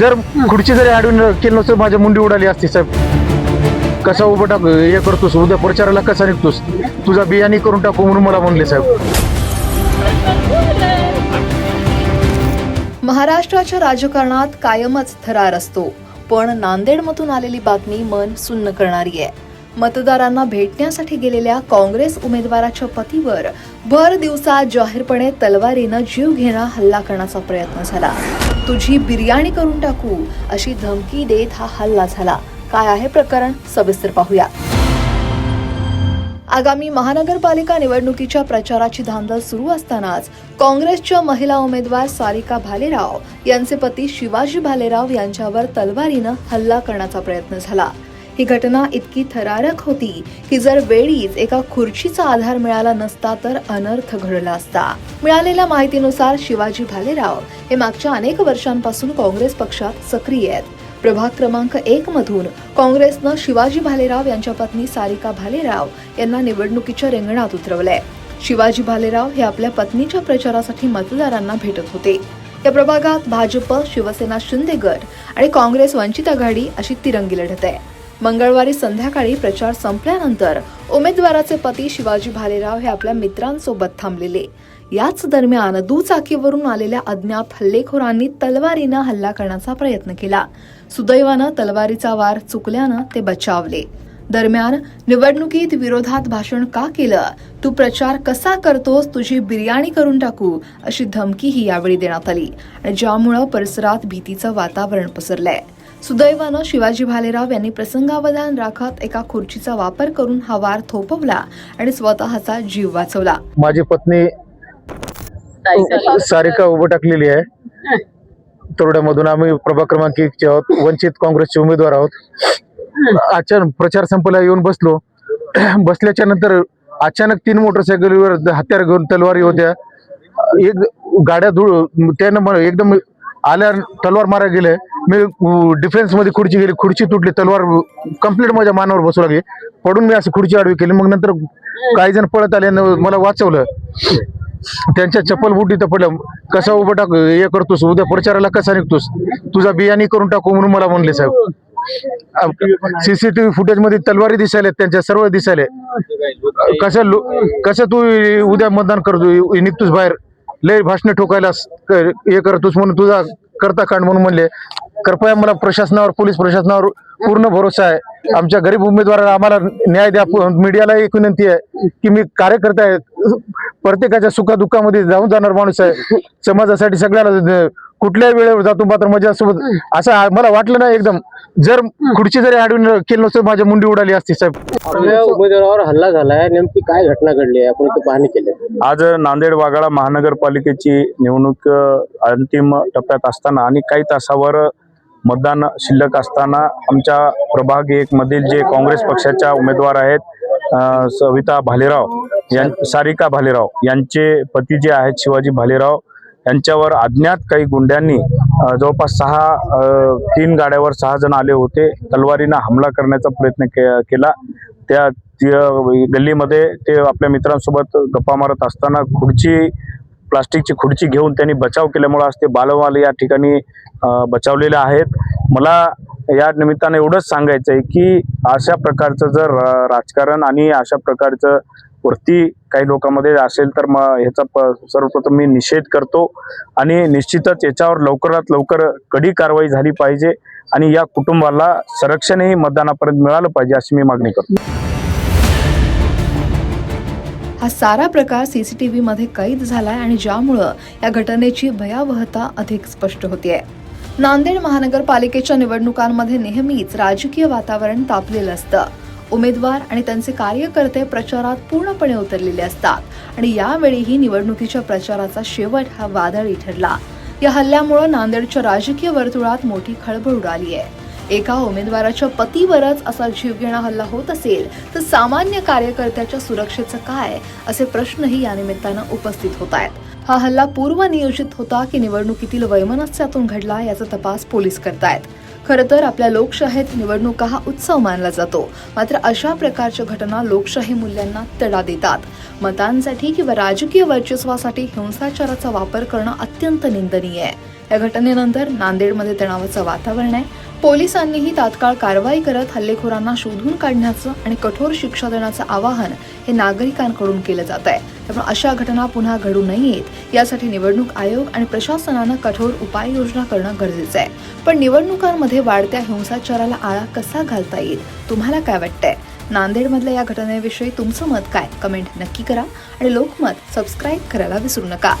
जर खुर्ची जरी अडवून केलं नसतं माझ्या मुंडी उडाली असती साहेब. कसा उभं टाक हे करतोस उद्या प्रचाराला कसा निघतोस? तुझा बियाणी करून टाकू म्हणून मला म्हणले साहेब. महाराष्ट्राच्या राजकारणात कायमच थरार असतो. पण नांदेडमधून आलेली बातमी मन सुन्न करणारी आहे. मतदारांना भेटण्यासाठी गेलेल्या काँग्रेस उमेदवाराच्या पतीवर भर दिवसात जाहीरपणे तलवारीनं जीव घेणा हल्ला करण्याचा प्रयत्न झाला. तुझी बिर्याणी करून टाकू अशी धमकी देत हा हल्ला झाला. काय आहे प्रकरण? सविस्तर पाहूया. आगामी महानगरपालिका निवडणुकीच्या प्रचाराची धांदल सुरू असतानाच काँग्रेसच्या महिला उमेदवार सारिका भालेराव यांचे पती शिवाजी भालेराव यांच्यावर तलवारीनं हल्ला करण्याचा प्रयत्न झाला. ही घटना इतकी थरारक होती की जर वेळीच एका खुर्चीचा आधार मिळाला नसता तर अनर्थ घडला असता. मिळालेल्या माहितीनुसार शिवाजी भालेराव हे मागच्या अनेक वर्षांपासून काँग्रेस पक्षात सक्रिय आहेत. प्रभाग क्रमांक एक मधून काँग्रेसनं शिवाजी भालेराव यांच्या पत्नी सारिका भालेराव यांना निवडणुकीच्या रिंगणात उतरवलंय. शिवाजी भालेराव हे आपल्या पत्नीच्या प्रचारासाठी मतदारांना भेटत होते. या प्रभागात भाजप शिवसेना शिंदे गट आणि काँग्रेस वंचित आघाडी अशी तिरंगी लढत आहे. मंगळवारी संध्याकाळी प्रचार संपल्यानंतर उमेदवाराचे पती शिवाजी भालेराव हे आपल्या मित्रांसोबत थांबलेले. याच दरम्यान दुचाकीवरून आलेल्या अज्ञात हल्लेखोरांनी तलवारीनं हल्ला करण्याचा प्रयत्न केला. सुदैवानं तलवारीचा वार चुकल्यानं ते बचावले. दरम्यान निवडणुकीत विरोधात भाषण का केलं? तू प्रचार कसा करतोस? तुझी बिर्याणी करून टाकू अशी धमकीही यावेळी देण्यात आली. आणि ज्यामुळं परिसरात भीतीचं वातावरण पसरलंय. सुदैवानं शिवाजी भालेराव यांनी प्रसंगावधान राखत एका खुर्चीचा वापर करून हा वार थोपवला आणि स्वतःचा जीव वाचवला. माझी पत्नी सारिका उभं टाकलेली आहे. तोरड्यामधून आम्ही प्रभाग क्रमांक एकचे आहोत. वंचित काँग्रेसचे उमेदवार आहोत. अचानक प्रचार संपला येऊन बसलो. बसल्याच्या नंतर अचानक तीन मोटरसायकलीवर हत्यार घेऊन तलवारी होत्या. एक गाड्या धुळ त्यानं एकदम आल्या तलवार मारायला गेले. मी डिफेन्समध्ये खुर्ची गेली. खुर्ची तुटली. तलवार कंप्लीट माझ्या मानावर बसू लागली. पडून मी असं खुर्ची आडवी केली. मग नंतर काही जण पळत आले मला वाचवलं. त्यांच्या चप्पल बुटी तर पडलं कसा उभं टाक हे करतोस उद्या प्रचाराला कसा निघतोस? तुझा बियाणी करून टाकू म्हणून मला म्हणले साहेब. सीसीटीव्ही फुटेजमध्ये तलवारी दिसायला त्यांच्या सर्व दिसायला. कसं कसं तू उद्या मतदान करतो निघतोस बाहेर. लय भाषण ठोकायला हे करतोस म्हणून तुझा करता कांड म्हणून म्हणले. कृपया मला प्रशासनावर पोलीस प्रशासनावर पूर्ण भरोसा आहे. आमच्या गरीब उमेदवाराला आम्हाला न्याय द्या. मीडियाला एक विनंती आहे की मी कार्यकर्ता आहे प्रत्येकाच्या सुखादुःखामध्ये जाऊन जाणार माणूस आहे. समाजासाठी सगळ्याला कुठल्याही वेळेवर जातो मात्र माझ्यासोबत. असं मला वाटलं ना एकदम. जर खुर्ची जरी अडवून केलं नसतं माझ्या मुंडी उडाली असती साहेब. उमेदवारावर हल्ला झालाय नेमकी काय घटना घडली आहे? आपण पाहणी केली. आज नांदेड वाघाळा महानगरपालिकेची निवडणूक अंतिम टप्प्यात असताना आणि काही तासावर मतदान शिल्लक असताना आमच्या प्रभाग एक मधील जे काँग्रेस पक्षाच्या उमेदवार आहेत सविता भालेराव यां सारिका भालेराव यांचे पती जे आहेत शिवाजी भालेराव यांच्यावर अज्ञात काही गुंड्यांनी जवळपास सहा तीन गाड्यावर सहा जण आले होते. तलवारीनं हमला करण्याचा प्रयत्न के- केला. त्या गल्लीमध्ये ते आपल्या मित्रांसोबत गप्पा मारत असताना खुर्ची प्लास्टिकची खुर्ची घेऊन त्यांनी बचाव केल्यामुळे आज ते बालवाल या ठिकाणी बचावलेले आहेत. मला या निमित्तानं एवढंच सांगायचं आहे की अशा प्रकारचं जर राजकारण आणि अशा प्रकारचं वरती काही लोकांमध्ये असेल तर मग ह्याचा सर्वप्रथम मी निषेध करतो. आणि निश्चितच याच्यावर लवकरात लवकर कडी कारवाई झाली पाहिजे आणि या कुटुंबाला संरक्षणही मतदानापर्यंत मिळालं पाहिजे अशी मी मागणी करतो. हा सारा प्रकार सीसीटीव्ही मध्ये कैद झालाय आणि ज्यामुळं या घटनेची भयावहता अधिक स्पष्ट होतीये. नांदेड महानगरपालिकेच्या निवडणुकांमध्ये नेहमीच राजकीय वातावरण तापलेलं असतं. उमेदवार आणि त्यांचे कार्यकर्ते प्रचारात पूर्णपणे उतरलेले असतात. आणि यावेळीही निवडणुकीच्या प्रचाराचा शेवट हा वादळी ठरला. या हल्ल्यामुळं नांदेडच्या राजकीय वर्तुळात मोठी खळबळ उडाली आहे. एका उमेदवाराच्या पतीवरच असा जीवघेणा हल्ला होत असेल तर सामान्य कार्यकर्त्याच्या सुरक्षेचं काय? असे प्रश्नही या निमित्तानं उपस्थित होत आहेत. हा हल्ला पूर्वनियोजित होता की निवडणुकीतील वैमनस्यातून घडला याचा तपास पोलीस करतायत. खरं तर आपल्या लोकशाहीत निवडणुका हा उत्सव मानला जातो. मात्र अशा प्रकारच्या घटना लोकशाही मूल्यांना तडा देतात. मतांसाठी किंवा राजकीय वर्चस्वासाठी हिंसाचाराचा वापर करणं अत्यंत निंदनीय आहे. या घटनेनंतर नांदेडमध्ये तणावाचं वातावरण आहे. पोलिसांनीही तात्काळ कारवाई करत हल्लेखोरांना शोधून काढण्याचं आणि कठोर शिक्षा देण्याचं आवाहन हे नागरिकांकडून केलं जात आहे त्यामुळे अशा घटना पुन्हा घडू नयेत. यासाठी निवडणूक आयोग आणि प्रशासनानं कठोर उपाययोजना करणं गरजेचं आहे. पण निवडणुकांमध्ये वाढत्या हिंसाचाराला आळा कसा घालता येईल? तुम्हाला काय वाटतंय? नांदेडमधल्या या घटनेविषयी तुमचं मत काय? कमेंट नक्की करा आणि लोकमत सबस्क्राईब करायला विसरू नका.